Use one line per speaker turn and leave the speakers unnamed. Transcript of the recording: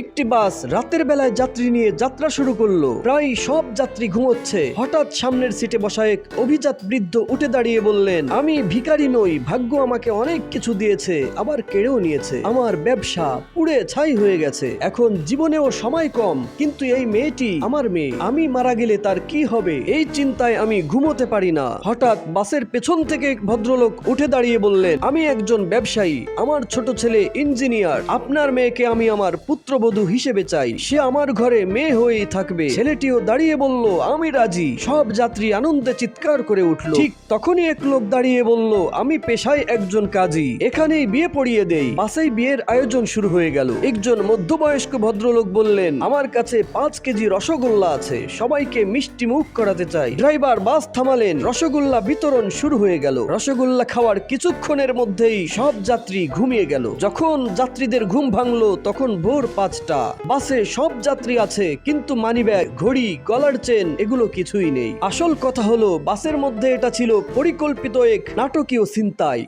একটি বাস রাতের বেলায় যাত্রী নিয়ে যাত্রা শুরু করল। প্রায় সব যাত্রী ঘুমোচ্ছে। হঠাৎ সামনের সিটে বসা এক অভিজাত বৃদ্ধ উঠে দাঁড়িয়ে বললেন, আমি ভিকারি নই, ভাগ্য আমাকে অনেক কিছু দিয়েছে, আবার কেড়েও নিয়েছে। আমার ব্যবসা পুড়ে ছাই হয়ে গেছে। এখন জীবনেও সময় কম, কিন্তু এই মেয়েটি আমার মেয়ে। আমি মারা গেলে তার কি হবে? এই চিন্তায় আমি ঘুমোতে পারি না। হঠাৎ বাসের পেছন থেকে ভদ্রলোক উঠে দাঁড়িয়ে বললেন, আমি একজন ব্যবসায়ী। আমার ছোট ছেলে ইঞ্জিনিয়ার। আপনার মেয়েকে আমি আমার পুত্রবধূ হিসেবে চাই। সে আমার ঘরে মেয়ে হয়েই থাকবে। ছেলেটিও দাঁড়িয়ে বলল, আমি রাজি। সব যাত্রী আনন্দে চিৎকার করে উঠল। ঠিক তখনই এক লোক দাঁড়িয়ে বলল, আমি পেশায় একজন কাজী। এখানেই বিয়ে পড়িয়ে দেই। বাসেই বিয়ের আয়োজন শুরু হয়ে গেল একজন মধ্যবয়স্ক ভদ্রলোক বললেন, আমার কাছে পাঁচ কেজি রসগোল্লা আছে। সবাইকে মিষ্টি মুখ করাতে চাই। Driver bus থামালেন। রসগোল্লা বিতরণ শুরু হয়ে গেল। রসগোল্লা খাওয়ার কিছুক্ষণের মধ্যেই সব যাত্রী ঘুমিয়ে গেল। যখন যাত্রীদের ঘুম ভাঙলো, তখন ভোর পাঁচটা। বাসে সব যাত্রী আছে, কিন্তু মানিব্যাগ, ঘড়ি গলার চেন, এগুলো কিছুই নেই। আসল কথা হলো, বাসের মধ্যে এটা ছিল পরিকল্পিত এক নাটকীয় চিন্তায়